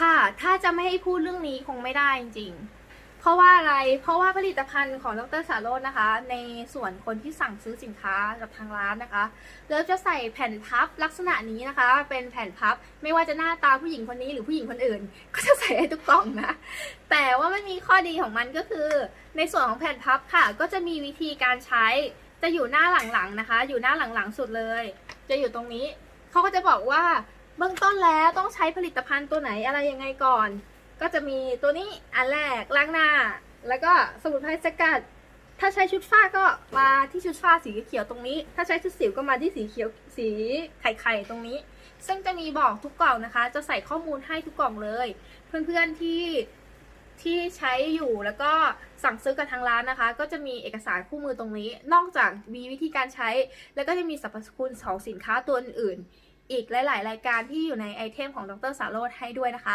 ค่ะ ถ้าจะไม่ให้พูดเรื่องนี้คงไม่ได้จริงๆ เพราะว่าอะไร เพราะว่าผลิตภัณฑ์ของดรสาโรจน์นะคะ ในส่วนคนที่สั่งซื้อสินค้ากับทางร้านนะคะแล้วจะใส่แผ่นพับลักษณะนี้นะคะ เป็นแผ่นพับ ไม่ว่าจะหน้าตาผู้หญิงคนนี้หรือผู้หญิงคนอื่น ก็จะใส่ให้ทุกกล่องนะ แต่ว่ามันมีข้อดีของมันก็คือ ในส่วนของแผ่นพับค่ะ ก็จะมีวิธีการใช้ จะอยู่หน้าหลังๆนะคะ อยู่หน้าหลังๆสุดเลย จะอยู่ตรงนี้ เขาก็จะบอกว่า เบื้องต้นแล้วต้องใช้ผลิตภัณฑ์ตัวไหนอะไรยังไงก่อน ก็จะมีตัวนี้อันแรกล้างหน้า แล้วก็สมุนไพรสกัด ถ้าใช้ชุดฝ้าก็มาที่ชุดฝ้าสีเขียวตรงนี้ ถ้าใช้ชุดสิวก็มาที่สีเขียวสีไข่ไข่ตรงนี้ ซึ่งจะมีบอกทุกกล่องนะคะ จะใส่ข้อมูลให้ทุกกล่องเลย เพื่อนๆที่ที่ใช้อยู่แล้วก็สั่งซื้อกับทางร้านนะคะ ก็จะมีเอกสารคู่มือตรงนี้ นอกจากมีวิธีการใช้ แล้วก็จะมีสรรพคุณของสินค้าตัวอื่น อีกหลาย ๆ รายการที่อยู่ในไอเทมของดรสาโรธให้ด้วยนะคะ